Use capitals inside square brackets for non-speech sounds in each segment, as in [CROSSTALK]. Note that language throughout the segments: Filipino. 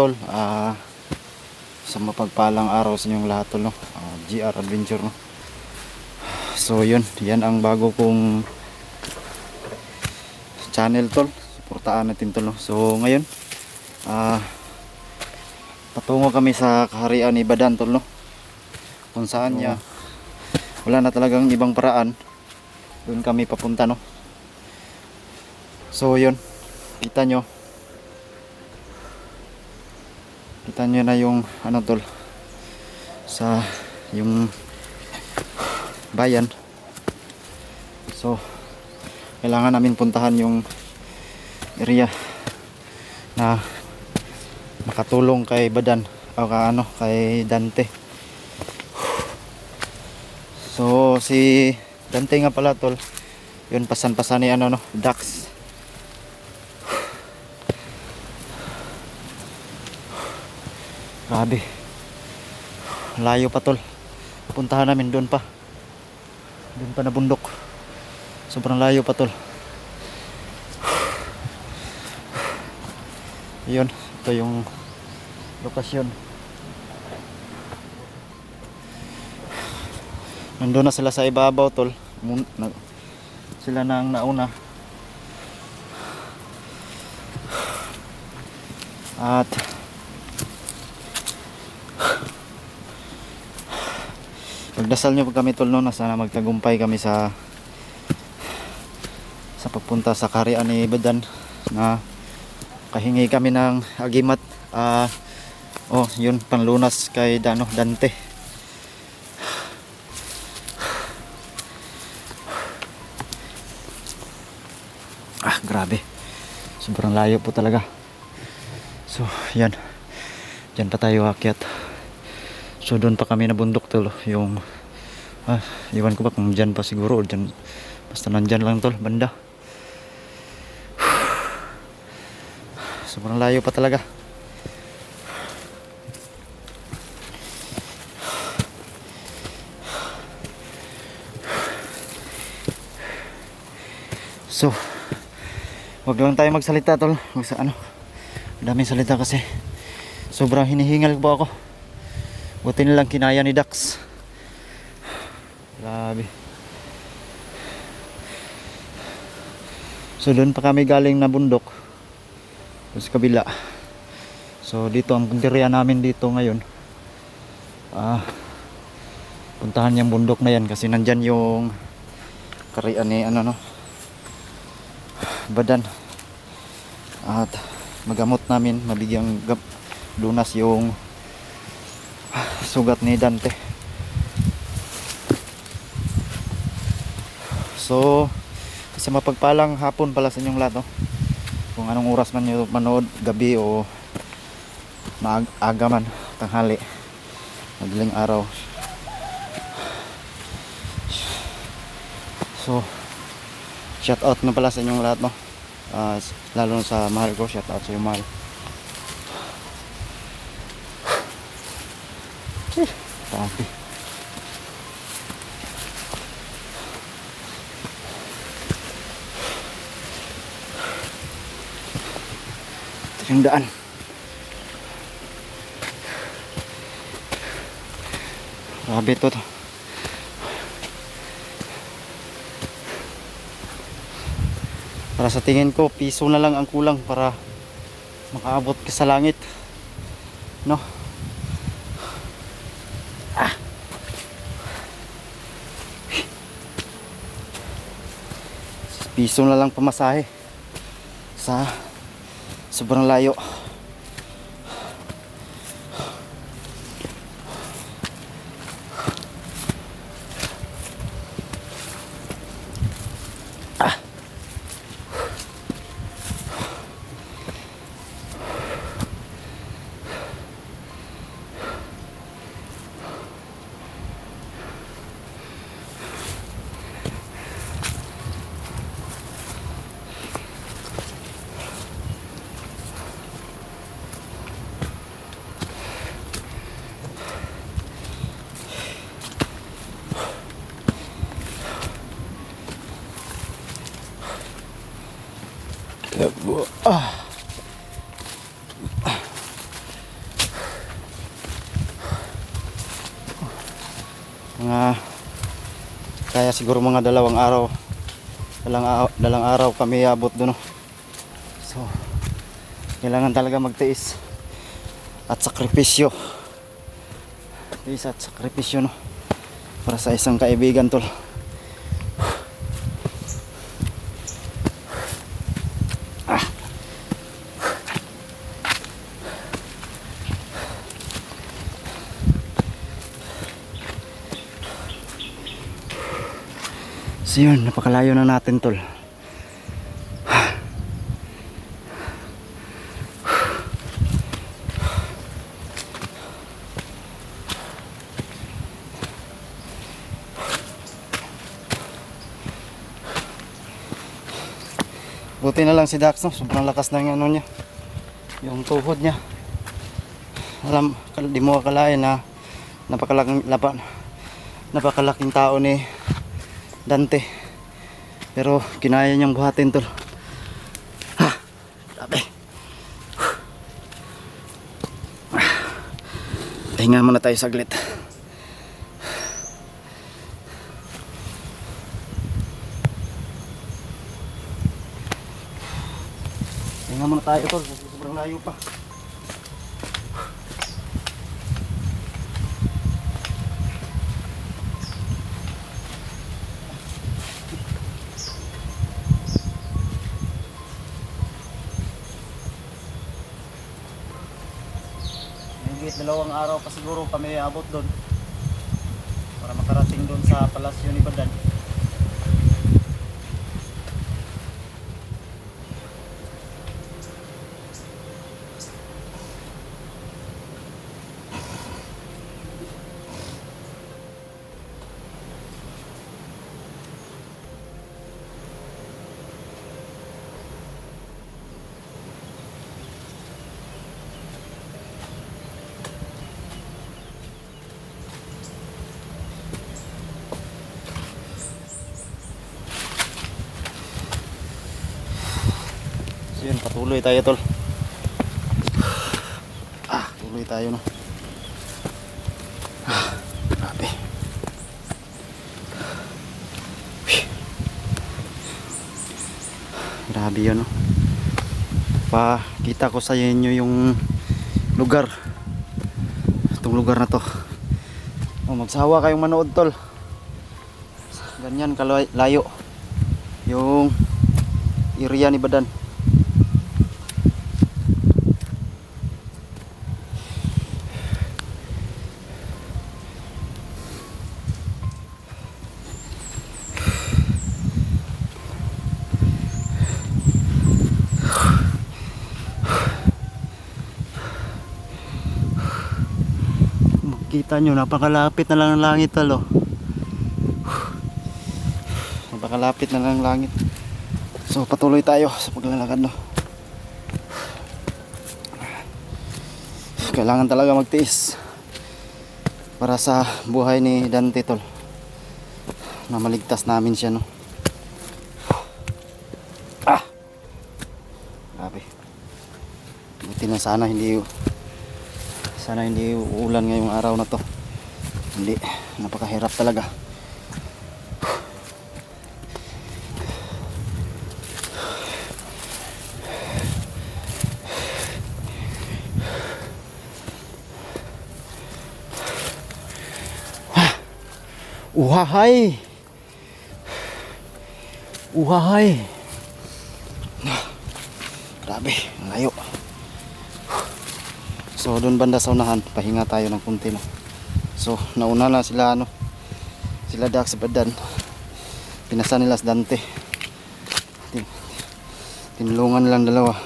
So tol, ah sa mapagpalang araw sa inyong lahat tol no. Ah, GR Adventure no. So yun, yan ang bago kong channel tol. Suportaan natin tol no. So ngayon, ah patungo kami sa kaharian ni Badan tol no. Kung saan niya wala na talagang ibang paraan. Doon kami papunta no. So yun, kita nyo kita nyo na yung ano tol sa yung bayan. So kailangan namin puntahan yung area na makatulong kay Badan o ka, ano kay Dante. So si Dante nga pala tol yun pasan-pasan ni ano no Dax Grabe. Layo pa tol. Puntahan namin doon pa. Doon pa na bundok. Sobrang layo pa tol. Yun, ito yung lokasyon. Nandun na sila sa ibabaw tol. Sila na ang nauna. At Pagdasal nyo kami tol no, na sana magtagumpay kami sa sa pagpunta sa karian ni Badan na kahingi kami ng agimat. Ah oh yun panlunas kay Dano Dante. Ah grabe. Sobrang layo po talaga. So yan. Dyan pa tayo akyat So doon pa kami nabundok tol yung ah, iwan ko ba kung dyan pa siguro o dyan basta nandyan lang tol banda. [SIGHS] Sobrang layo pa talaga. So wag lang tayo magsalita tol. Wag sa ano daming salita kasi sobrang hinihingal po ako. Buti nilang kinaya ni Dax. Grabe. So doon pa kami galing na bundok. Doon sa kabila. So dito ang punteriya namin dito ngayon. Ah, puntahan yung bundok na yan kasi nandyan yung karian ni ano no. Badan. At magamot namin, mabigyang lunas yung sugat ni Dante so kasi mapagpalang hapon pala sa inyong lahat no? kung anong oras man nyo manood gabi o maaga man tanghali madaling araw so shout out na pala sa inyong lahat no Ah, lalo na sa mahal ko shout out sa iyo mahal [SIGHS] Grabe. Yung daan. Grabe ito. to. Para sa tingin ko, piso na lang ang kulang para makaabot ka sa langit. No? piso na lang pamasahe sa sobrang layo Ah. Ah. Mga kaya siguro mga dalawang araw. Dalang, dalang araw kami abot doon. So, kailangan talaga magtiis at sakripisyo. Tiis at sakripisyo no. Para sa isang kaibigan tol. So yun, napakalayo na natin tol. Buti na lang si Dax, no? sobrang lakas ng ano niya. Yung tuhod niya. Alam, di mo akalain na napakalaking, lapa, napakalaking tao ni Dante. Pero kinaya niyang buhatin tol. Ha! Grabe. [SIGHS] Pahinga muna tayo saglit. [SIGHS] Pahinga muna tayo tol. Sobrang layo pa. Dalawang araw pa siguro kami abot doon. Para makarating doon sa palasyo ni Badan. Patuloy tayo tol. Ah, tuloy tayo no. Ah, grabe. Grabe yun no. Pakita ko sa inyo yung lugar. Itong lugar na to. Oh, magsawa kayong manood tol. Ganyan kalayo. Yung area ni Badan. Makita nyo, napakalapit na lang ng langit talo. Napakalapit na lang ng langit. So patuloy tayo sa paglalakad no. Kailangan talaga magtiis para sa buhay ni Dante tol. Na maligtas namin siya no. Ah. Grabe. Buti na sana hindi sana hindi uulan ngayong araw na to. Hindi, napakahirap talaga. Uhahay! Uhahay! Grabe, layo. So doon banda sa unahan, pahinga tayo ng kunti no. So nauna na sila ano, sila Dax Badan. Pinasa nila si Dante. Tin tinulungan nilang dalawa.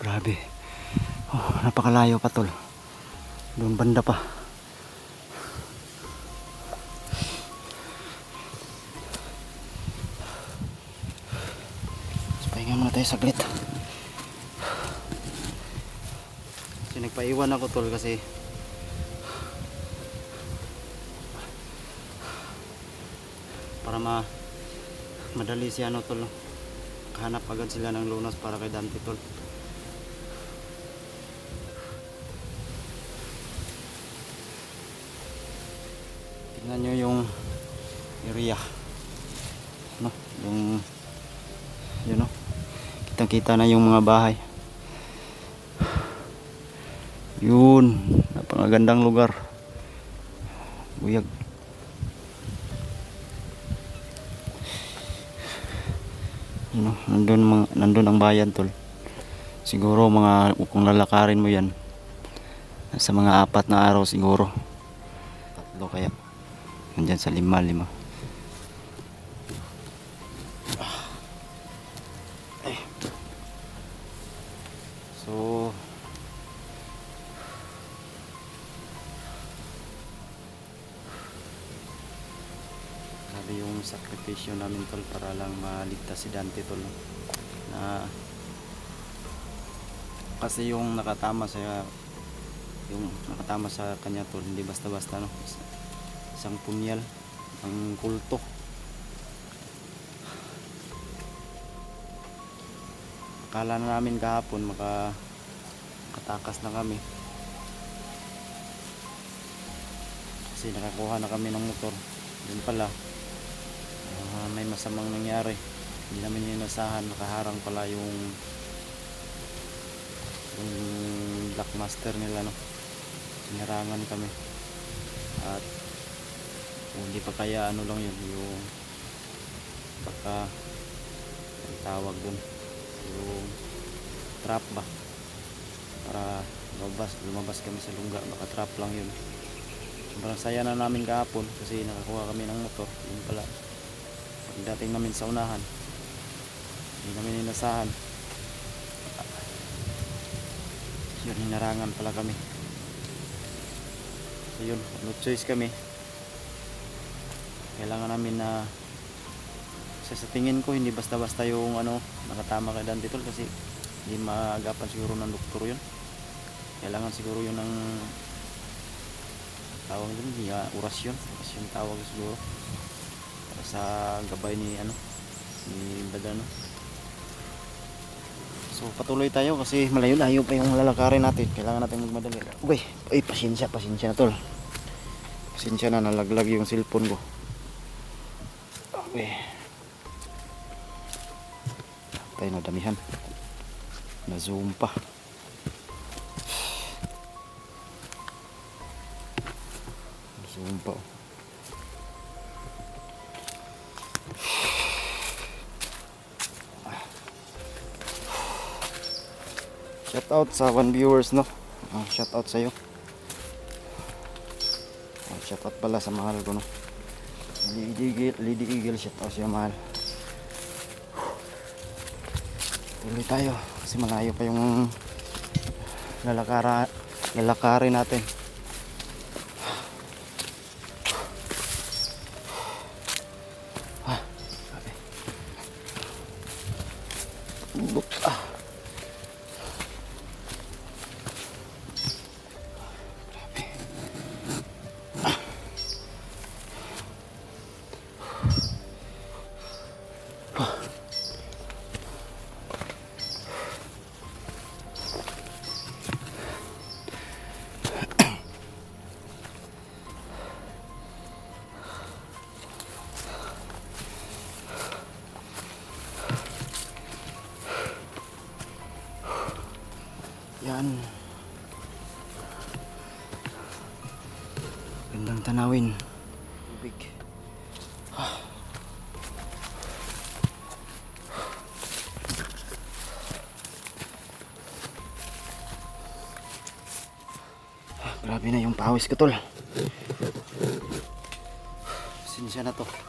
Grabe. Oh, napakalayo pa tol. Doon banda pa. So, pahinga muna tayo saglit. Kasi nagpaiwan ako tol kasi para ma madali si ano tol no? hanap agad sila ng lunas para kay Dante tol tignan nyo yung area. No yung yun no? Kitang kita na yung mga bahay. Yun. Napakagandang lugar. Buyag. Ano, nandun, mga, nandun ang bayan tol. Siguro mga kung lalakarin mo yan sa mga apat na araw siguro. Tatlo kaya nandyan sa lima lima. So grabe yung sakripisyo namin tol para lang maligtas si Dante tol na kasi yung nakatama sa yung nakatama sa kanya tol hindi basta basta no isang punyal ang kulto. Akala na namin kahapon maka katakas na kami. Kasi nakakuha na kami ng motor. Yun pala. Ah, may masamang nangyari. Hindi namin inasahan nakaharang pala yung yung black master nila no? Sinarangan kami. At kung hindi pa kaya ano lang yun yung baka ang tawag dun yung trap ba? Para lumabas, lumabas kami sa lungga baka trap lang yun. Sobrang saya na namin kahapon kasi nakakuha kami ng motor yun pala. Pagdating namin sa unahan hindi namin inasahan. Yun hinarangan pala kami. So yun no choice kami kailangan namin na kasi sa tingin ko hindi basta basta yung ano nakatama kay Dante Tol kasi hindi maagapan siguro ng doktor yun kailangan siguro yun ng tawag dun ya, orasyon orasyon tawag siguro para sa gabay ni ano ni Badano So patuloy tayo kasi malayo-layo pa yung lalakarin natin. Kailangan natin magmadali. Uy, ay pasensya, pasensya na tol. Pasensya na nalaglag yung cellphone ko. Okay. Tayo na damihan. Na zoom pa. Zoom pa. oh. Shout out sa one viewers no. Ah, shout out sa iyo. Ah, shout out pala sa mahal ko no. Lady Eagle, Lady Eagle shout out sa iyo, mahal. Tuloy tayo kasi malayo pa yung lalakara lalakarin natin. Tanawin. Tubig. Ah, Grabe na yung pawis ko tol. Sinsya na to.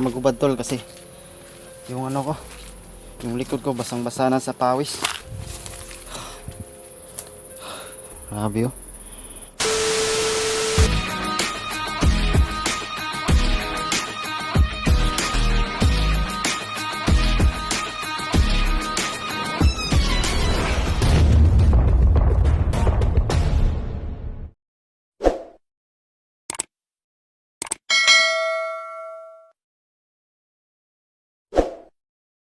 Magubad tol kasi yung ano ko, yung likod ko basang-basa na sa pawis. [SIGHS] Grabe oh.